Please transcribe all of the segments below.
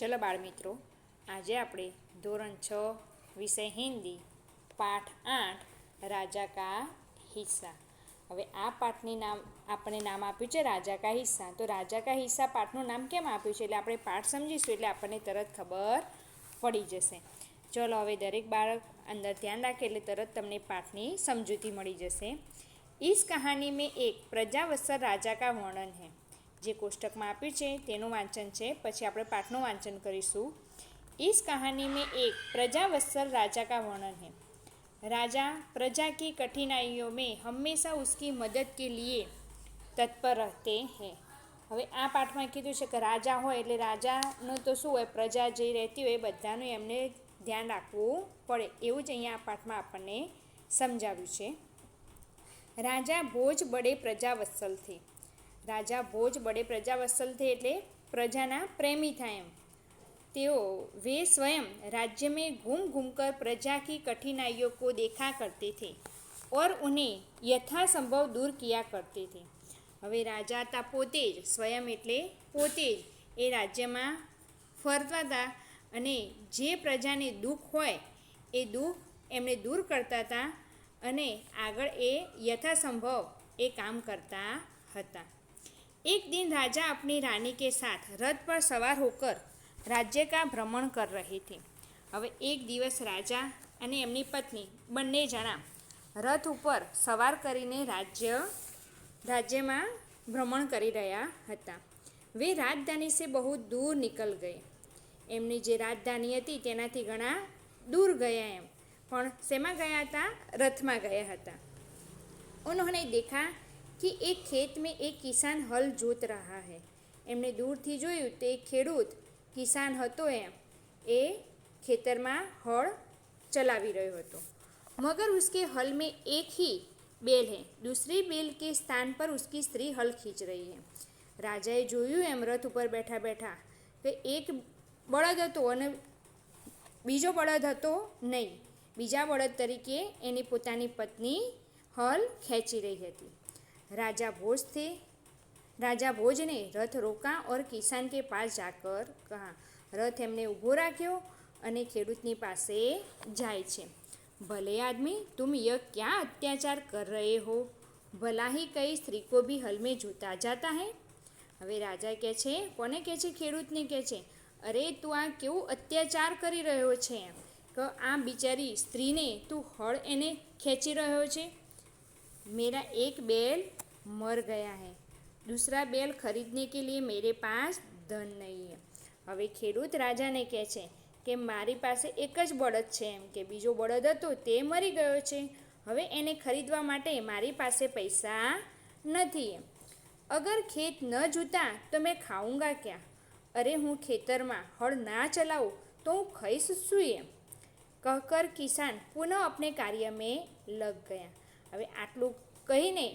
ચલો બાળમિત્રો આજે આપણે ધોરણ છ વિષય હિન્દી પાઠ આઠ રાજા કા હિસ્સા હવે આ પાઠની નામ આપણે નામ આપ્યું છે રાજા કા હિસ્સા તો રાજા કા હિસ્સા પાઠનું નામ કેમ આપ્યું છે એટલે આપણે પાઠ સમજીશું એટલે આપણને તરત ખબર પડી જશે ચલો હવે દરેક બાળક અંદર ધ્યાન રાખે એટલે તરત તમને પાઠની સમજૂતી મળી જશે इस कहानी में एक प्रजावत्सर राजा का वर्णन है જે કોષ્ટકમાં આપ્યું છે તેનું વાંચન છે પછી આપણે પાઠનું વાંચન કરીશું इस कहानी में एक प्रजावत्सर राजा का वर्णन है राजा प्रजा की कठिनाइयों में हमेशा उसकी मदद के लिए તત્પર રહેતે हैं હવે આ પાઠમાં કીધું છે કે રાજા હોય એટલે રાજાનું તો શું હોય પ્રજા જે રહેતી હોય એ બધાનું એમને ધ્યાન રાખવું પડે એવું જ અહીંયા આ પાઠમાં આપણને સમજાવ્યું છે રાજા ભોજ બડે પ્રજાવત્સલ the Raja Bhoj birthday પ્રજાવત્સલ the એટલે પ્રજાના પ્રેમી થાય એમ તેઓ वे स्वयं राज्य में घूम घूम कर प्रजा की कठिनाइयों को देखा करते थे और उन्हें यथासंभव दूर किया करते थे હવે રાજા હતા પોતે જ સ્વયં એટલે પોતે જ એ રાજ્યમાં ફરતા હતા અને જે પ્રજાને દુઃખ હોય એ દુઃખ એમને દૂર કરતા હતા અને આગળ એ યથાસંભવ એ કામ કરતા હતા એક દિન રાજા अपनी रानी કે સાથ રથ પર સવાર હોકર રાજ્ય કા ભ્રમણ કર रहे थे હવે એક દિવસ રાજા અને એમની પત્ની બંને જણા રથ ઉપર સવાર કરીને રાજ્ય, રાજ્યમાં ભ્રમણ કરી રહ્યા હતા. વે રાજધાની સે બહુ દૂર નીકળ ગઈ. એમની જે રાજધાની હતી તેનાથી ઘણા દૂર ગયા એમ. પણ શેમાં ગયા હતા? રથમાં ગયા હતા. ઉન્હોને દેખા कि एक खेत में एक किसान हल जोत रहा है એમણે દૂરથી જોયું તે ખેડૂત કિસાન હતો એમ એ ખેતરમાં હળ ચલાવી રહ્યો હતો મગર ઉસકે હલ में एक ही બેલ है दूसरी બેલ કે સ્થાન પર उसकी સ્ત્રી હલ ખીંચ રહી है રાજાએ જોયું એમ રથ ઉપર બેઠા બેઠા કે એક બળદ હતો અને બીજો બળદ હતો નહીં બીજા બળદ તરીકે એની પોતાની પત્ની हल ખેંચી રહી હતી राजा भोज थे राजा भोज ने रथ रोका और किसान के पास जाकर कहा રથ એમને ઊભો રાખ્યો અને ખેડૂતની પાસે જાય છે ભલે આદમી તુમ યહ ક્યાં અત્યાચાર કર રહે હો ભલા હી કઈ સ્ત્રી કો ભી હલ મેં જોતા જાતા હૈ હવે રાજા કહે છે કોને કહે છે ખેડૂતને કહે છે અરે તું આ કેવું અત્યાચાર કરી રહ્યો છે એમ કે આ બિચારી સ્ત્રીને તું હળ એને ખેંચી રહ્યો છે मेरा एक बैल मर गया है दूसरा बैल खरीदने के लिए मेरे पास धन नहीं है હવે ખેડૂત રાજાને કહે છે કે મારી પાસે એક જ બળદ છે એમ કે બીજો બળદ હતો તે મરી ગયો છે હવે એને ખરીદવા માટે મારી પાસે પૈસા નથી એમ અગર ખેત ન જૂતા તો મેં ખાઉંગા ક્યાં અરે હું ખેતરમાં હળ ના ચલાવું તો હું ખાઈશ શું એમ કહકર કિસાન પુનઃ અપને કાર્ય મેં લગ ગયા હવે આટલું કહીને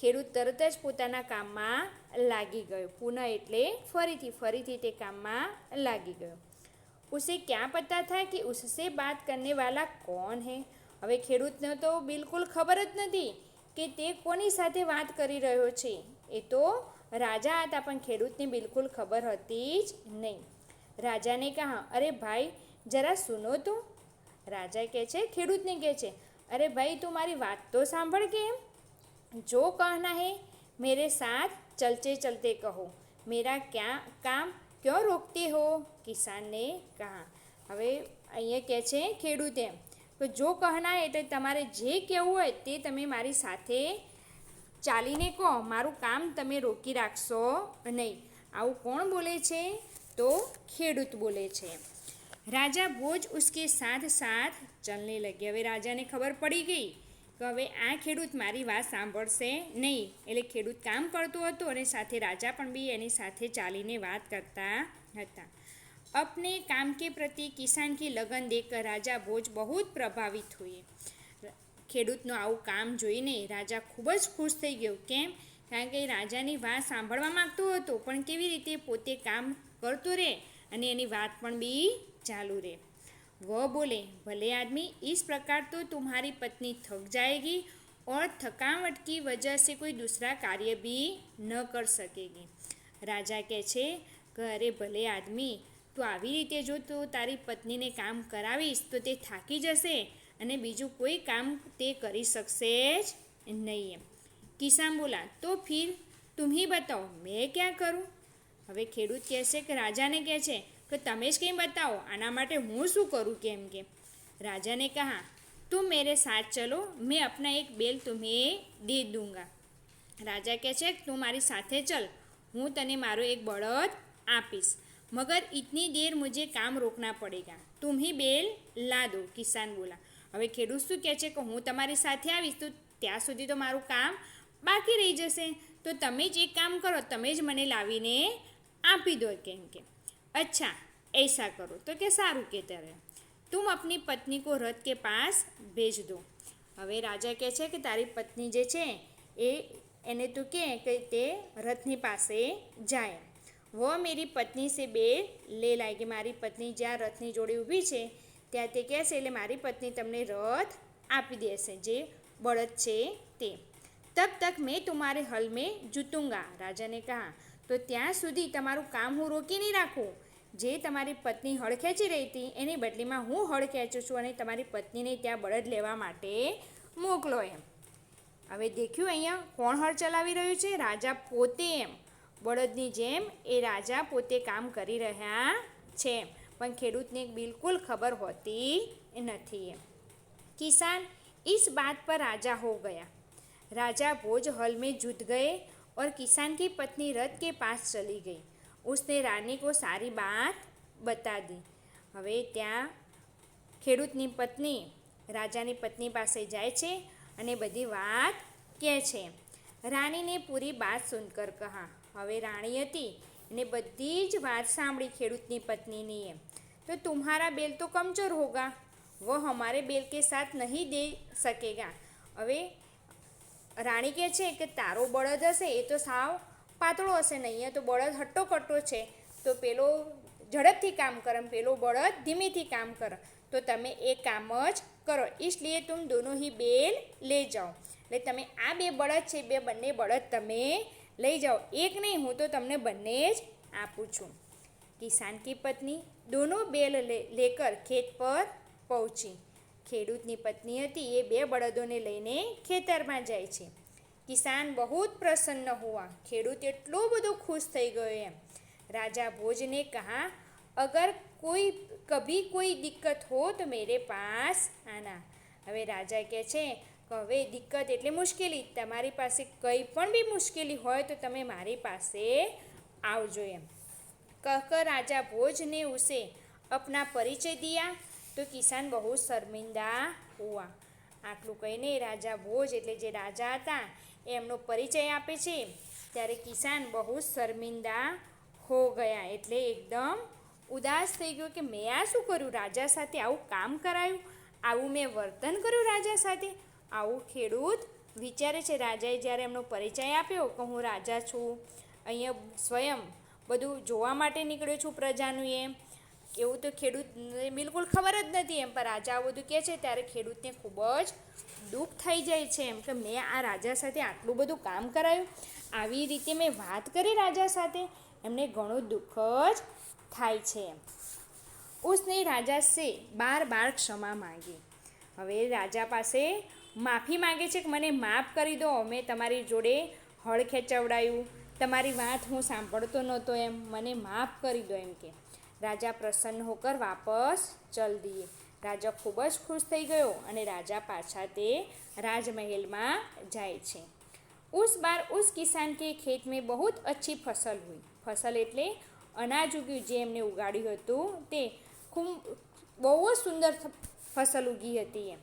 ખેડૂત તરત જ પોતાના કામમાં લાગી ગયો. પુનઃ એટલે ફરીથી ફરીથી તે કામમાં લાગી ગયો. ઉસે ક્યાં પતા થા કે ઉસસે બાત કરને વાલા કોણ હે? હવે ખેડૂતને તો બિલકુલ ખબર જ નથી કે તે કોની સાથે વાત કરી રહ્યો છે. એ તો રાજા હતા, પણ ખેડૂતને બિલકુલ ખબર હતી જ નહીં. રાજાને કહા, અરે ભાઈ, જરા સુનો તું. રાજા કહે છે, ખેડૂતને કહે છે, અરે ભાઈ, તું મારી વાત તો સાંભળ કે એમ? जो कहना है मेरे साथ चलते चलते कहो मेरा क्या काम क्यों रोकते हो કિસાનને કહા હવે અહીંયા કહે છે ખેડૂત એમ તો જો કહના એટલે તમારે જે કહેવું હોય તે તમે મારી સાથે ચાલીને કહો મારું કામ તમે રોકી રાખશો નહીં આવું કોણ બોલે છે તો ખેડૂત બોલે છે રાજા ભોજ ઉસકે સાથ સાથ ચલને લગી હવે રાજાને ખબર પડી ગઈ કે હવે આ ખેડૂત મારી વાત સાંભળશે નહીં. એટલે ખેડૂત કામ કરતો હતો અને સાથે રાજા પણ બી એની સાથે ચાલીને વાત કરતા હતા. અપને કામ કે પ્રતિ કિસાન કે લગ્ન દેખ રાજા ભોજ બહુ જ પ્રભાવિત હોય ખેડૂતનું આવું કામ જોઈને રાજા ખૂબ જ ખુશ થઈ ગયો. કેમ? કારણ કે રાજાની વાત સાંભળવા માગતો હતો, પણ કેવી રીતે પોતે કામ કરતો રહે અને એની વાત પણ બી ચાલુ રહે. वह बोले भले आदमी इस प्रकार तो तुम्हारी पत्नी थक जाएगी और थकावट की वजह से कोई दूसरा कार्य भी न कर सकेगी રાજા કહે છે કે અરે ભલે આદમી તું આવી રીતે જો તું તારી પત્નીને કામ કરાવીશ તો તે થાકી જશે અને બીજું કોઈ કામ તે કરી શકશે જ નહીં એમ કિસાન બોલા તો ફિર તુમ હી બતાવો મેં ક્યાં કરું હવે ખેડૂત કહે છે કે રાજાને કહે છે કે તમે જ કંઈ બતાવો, આના માટે હું શું કરું કેમ કે? રાજાને કહા, તું મેરે સાથ ચલો, મેં અપના એક બેલ તુમ્हें દે દૂંગા. રાજા કહે છે, તું મારી સાથે ચલ, હું તને મારો એક બળદ આપીશ. મગર ઇતની દેર મુજે કામ રોકના પડેગા. તુમ હી બેલ લા દો કિસાન બોલા. હવે ખેડૂત શું કહે છે કે, હું તમારી સાથે આવીશ, તો ત્યાં સુધી તો મારું કામ બાકી રહી જશે. તો તમે જ એક કામ કરો, તમે જ મને લાવીને આપી દો કેમ કે. અચ્છા ऐसा કરો તો કે સારું કે ત્યારે તુમ अपनी પત્ની को રથ કે પાસ ભેજ દો હવે રાજા કહે છે કે તારી પત્ની જે છે એ એને તું કહે કે તે રથની પાસે જાય વો મેરી પત્ની સે બે લે લાય કે મારી પત્ની જ્યાં રથની જોડે ઊભી છે ત્યાં તે કહેશે એટલે મારી પત્ની તમને રથ આપી દેશે જે બળદ છે તે તબ તક મેં તુમારે હલ મેં જૂતુંગા રાજાને કહા તો ત્યાં સુધી તમારું કામ હું રોકી નહીં રાખું. જે તમારી પત્ની હળખેચી રહી હતી, એની બદલીમાં હું હળખેચું છું અને તમારી પત્નીને ત્યાં બળદ લેવા માટે મોકલો એમ. હવે દેખ્યું અહીંયા કોણ હળ ચલાવી રહ્યું છે? રાજા પોતે એમ. બળદની જેમ એ રાજા પોતે કામ કરી રહ્યા છે એમ. પણ ખેડૂતને બિલકુલ ખબર હોતી નથી એમ. કિસાન, ઈસ બાત પર રાજા હો ગયા. રાજા ભોજ હલમે જૂત ગયે और किसान की पत्नी रथ के पास चली गई उसने रानी को सारी बात बता दी હવે ત્યાં ખેડૂતની પત્ની રાજાની પત્ની પાસે જાય છે અને બધી વાત કહે છે રાણીને પૂરી બાત સુનકર કહા હવે રાણી હતી એને બધી જ વાત સાંભળી ખેડૂતની પત્નીની એમ તો તુમ્હારા બેલ તો કમજોર હોગા वो हमारे बेल के साथ नहीं दे सकेगा હવે રાણી કહે છે કે તારો બળદ હશે, એ તો સાવ પાતળો હશે ને અહીંયા તો બળદ હટ્ટો કટ્ટો છે. તો પેલો ઝડપથી કામ કરે પેલો બળદ ધીમેથી કામ કર. તો તમે એ કામ જ કરો. એટલે તુમ દોનો હી બેલ લઈ જાઓ. એટલે તમે આ બે બળદ છે બે બંને બળદ તમે લઈ જાઓ. એક નહીં, હું તો તમને બંને જ આપું છું. કિસાન કી પત્ની, દોનો બેલ લેકર ખેત પર પહોંચી. ખેડૂતની પત્ની હતી, એ બે બળદોને લઈને ખેતરમાં જાય છે. કિસાન બહુ જ પ્રસન્ન હોવા, ખેડૂત એટલો બધો ખુશ થઈ ગયો એમ. રાજા ભોજને કહા, અગર કોઈ, કભી કોઈ દિક્કત હો તો મેરે પાસ, આના. હવે રાજા કહે છે કે હવે દિક્કત એટલે મુશ્કેલી. તમારી પાસે કંઈ પણ બી મુશ્કેલી હોય તો તમે મારી પાસે આવજો એમ. કહક રાજા ભોજને ઉસે, અપના પરિચય દિયા. તો કિસાન બહુ શર્મિંદા હુઆ. આટલું કહીને રાજા ભોજ એટલે જે રાજા હતા, એમનો પરિચય આપે છે. ત્યારે કિસાન બહુ શર્મિંદા હો ગયા એટલે એકદમ ઉદાસ થઈ ગયો કે મેં આ શું કર્યું? રાજા સાથે આવું કામ કરાયું? આવું મેં વર્તન કર્યું રાજા સાથે? આવું ખેડૂત વિચારે છે. રાજાએ જ્યારે એમનો પરિચય આપ્યો કે હું રાજા છું, અહીંયા સ્વયં બધું જોવા માટે નીકળ્યો છું પ્રજાનું એમ. એવું તો ખેડૂતને બિલકુલ ખબર જ નથી એમ, પણ રાજા આવું બધું કહે છે ત્યારે ખેડૂતને ખૂબ જ દુઃખ થઈ જાય છે એમ કે મેં આ રાજા સાથે આટલું બધું કામ કરાયું, આવી રીતે મેં વાત કરી રાજા સાથે, એમને ઘણું દુઃખ જ થાય છે એમ. ઉસને રાજા સે બાર બાર ક્ષમા માંગી. હવે રાજા પાસે માફી માગે છે કે મને માફ કરી દો, અમે તમારી જોડે હળ ખેંચવડાયું, તમારી વાત હું સાંભળતો નહોતો એમ, મને માફ કરી દો એમ કે. રાજા પ્રસન્ન હોકર વાપસ ચલ દીએ રાજા ખૂબ જ ખુશ થઈ ગયો અને રાજા પાછા તે રાજમહેલમાં જાય છે ઉસ બાર ઉસ કિસાન કે ખેત મેં બહુ અચ્છી ફસલ હુઈ ફસલ એટલે અનાજ ઉગ્યું જે એમને ઉગાડ્યું હતું તે ખૂબ બહુ જ સુંદર फसल उगी હતી એમ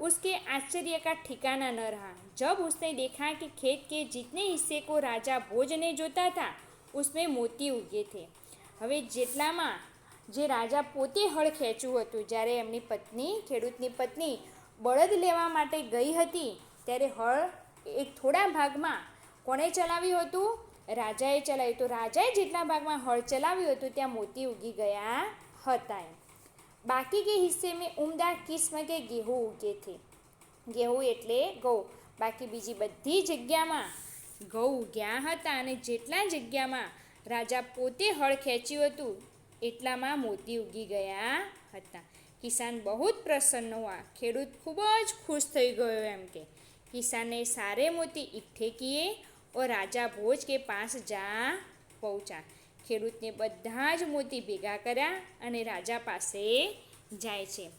उसके आश्चर्य का ठिकाना न रहा जब उसने देखा कि खेत के जितने हिस्से को राजा भोज ने जोता था उसमें मोती उगे थे હવે જેટલામાં જે રાજા પોતે હળ ખેંચ્યું હતું, જ્યારે એમની પત્ની, ખેડૂતની પત્ની બળદ લેવા માટે ગઈ હતી, ત્યારે હળ એક થોડા ભાગમાં કોણે ચલાવ્યું હતું? રાજાએ ચલાવ્યું. તો રાજાએ જેટલા ભાગમાં હળ ચલાવ્યું હતું, ત્યાં મોતી ઉગી ગયા હતા બાકી કે હિસ્સે મેં ઉમદા કિસ્મ કે ગેહું ઉગે થે. ગેહું એટલે ઘઉં બાકી બીજી બધી જગ્યામાં ઘઉં ઉગ્યા હતા અને જેટલા જગ્યામાં રાજા પોતે હળ ખેંચ્યું હતું. એટલામાં મોતી ઉગી ગયા હતા. કિસાન બહુ જ પ્રસન્ન હોવા ખેડૂત ખૂબ જ ખુશ થઈ ગયો એમ કે. કિસાને સારે મોતી એકઠે કિએ ઓર રાજા ભોજ કે પાસ જા પહોંચ્યા ખેડૂતને બધા જ મોતી ભેગા કર્યા અને રાજા પાસે જાય છે.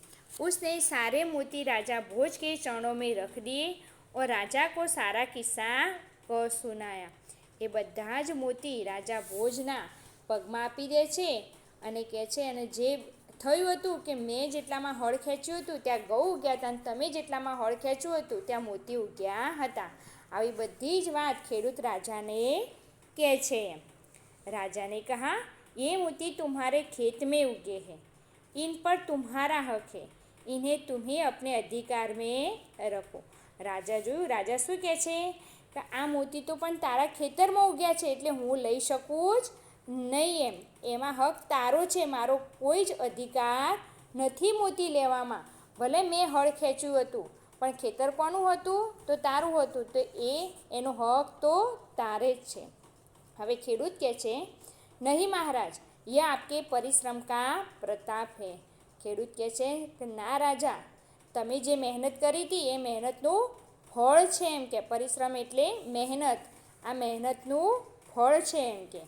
उसने સારે મોતી રાજા ભોજ કે चरणों મેં રખ दिए ઓ રાજા કો સારા કિસ્સા को सुनाया એ બધા જ મોતી રાજા ભોજના પગમાં આપી દે છે અને કહે છે અને જે થયું હતું કે મેં જેટલામાં હળ ખેંચ્યું હતું ત્યાં ગૌ ઉગ્યા હતા અને તમે જેટલામાં હળ ખેંચ્યું હતું ત્યાં મોતી ઉગ્યા હતા આવી બધી જ વાત ખેડૂત રાજાને કહે છે राजा ने कहा ये मोती तुम्हारे खेत में उगे हैं इन पर तुम्हारा हक है इन्हें तुम्हें अपने अधिकार में रखो રાજા જોયું રાજા શું કહે છે કે આ મોતી તો પણ તારા ખેતરમાં ઉગ્યા છે એટલે હું લઈ શકું જ નહીં એમ. એમાં હક તારો છે, મારો કોઈ જ અધિકાર નથી મોતી લેવામાં. ભલે મેં હળ ખેંચ્યું હતું, પણ ખેતર કોનું હતું? તો તારું હતું. તો એ, એનો હક તો તારે જ છે. હવે ખેડૂત કહે છે, નહીં મહારાજ યહ આપકે પરિશ્રમ કા પ્રતાપ હે. ખેડૂત કહે છે કે ના રાજા, તમે જે મહેનત કરી હતી, એ મહેનતનું ફળ છે એમ કે પરિશ્રમ એટલે મહેનત આ મહેનતનું ફળ છે એમ કે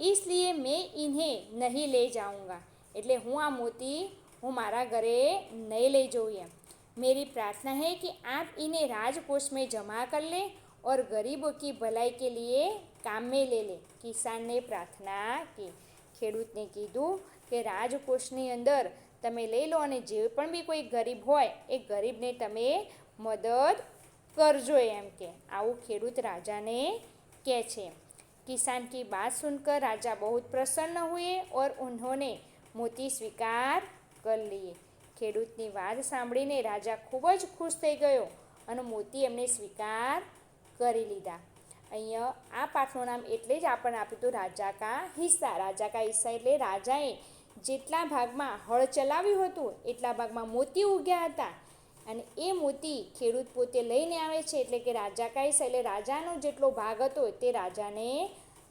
इसलिए मैं इन्हें नहीं ले जाऊंगा એટલે હું આ મોતી હું મારા ઘરે નહીં લઈ જઉં એમ मेरी प्रार्थना है कि आप इन्हें राजकोष में जमा कर लें और गरीबों की भलाई के लिए काम में ले लें કિસાન ને પ્રાર્થના की ખેડૂતને કીધું કે રાજકોષની અંદર તમે લઈ લો અને જે પણ બી કોઈ ગરીબ હોય એ ગરીબને તમે મદદ કરજો એમ કે. આવું ખેડૂત રાજાને કહે છે. કિસાન કી બાત સુનકર રાજા બહુ પ્રસન્ન હુએ ઓર ઉન્હોને મોતી સ્વીકાર કરી લીએ. ખેડૂતની વાત સાંભળીને રાજા ખૂબ જ ખુશ થઈ ગયો અને મોતી એમને સ્વીકાર કરી લીધા. અહીંયા આ પાઠનું નામ એટલે જ આપણને આપ્યું હતું રાજા કા હિસ્સા. રાજા કા હિસ્સા એટલે રાજાએ જેટલા ભાગમાં હળ ચલાવ્યું હતું, એટલા ભાગમાં મોતી ઉગ્યા હતા. અને એ મોતી ખેડૂત પોતે લઈને આવે છે, એટલે કે રાજા કા એટલે રાજાનો જેટલો ભાગ હતો તે રાજાને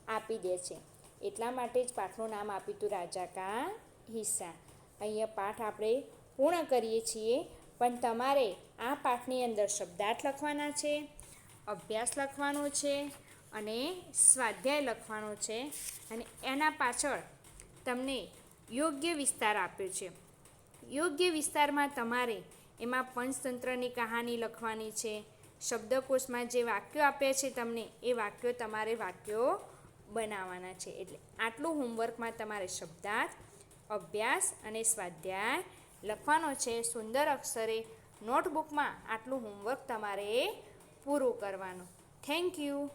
આપી દે છે. એટલા માટે જ પાઠનું નામ આપ્યું હતું રાજા કા હિસ્સા. અહીંયા પાઠ આપણે પૂર્ણ કરીએ છીએ, પણ તમારે આ પાઠની અંદર શબ્દાર્થ લખવાના છે, અભ્યાસ લખવાનો છે અને સ્વાધ્યાય લખવાનો છે અને એના પાછળ તમને યોગ્ય વિસ્તાર આપ્યો છે. યોગ્ય વિસ્તારમાં તમારે એમાં પંચતંત્રની કહાની લખવાની છે. શબ્દકોશમાં જે વાક્યો આપ્યા છે તમને, એ વાક્યો તમારે વાક્યો બનાવવાના છે. એટલે આટલું હોમવર્કમાં તમારે શબ્દાર્થ, અભ્યાસ અને સ્વાધ્યાય લખવાનો છે. સુંદર અક્ષરે નોટબુકમાં આટલું હોમવર્ક તમારે પૂરું કરવાનું. Thank you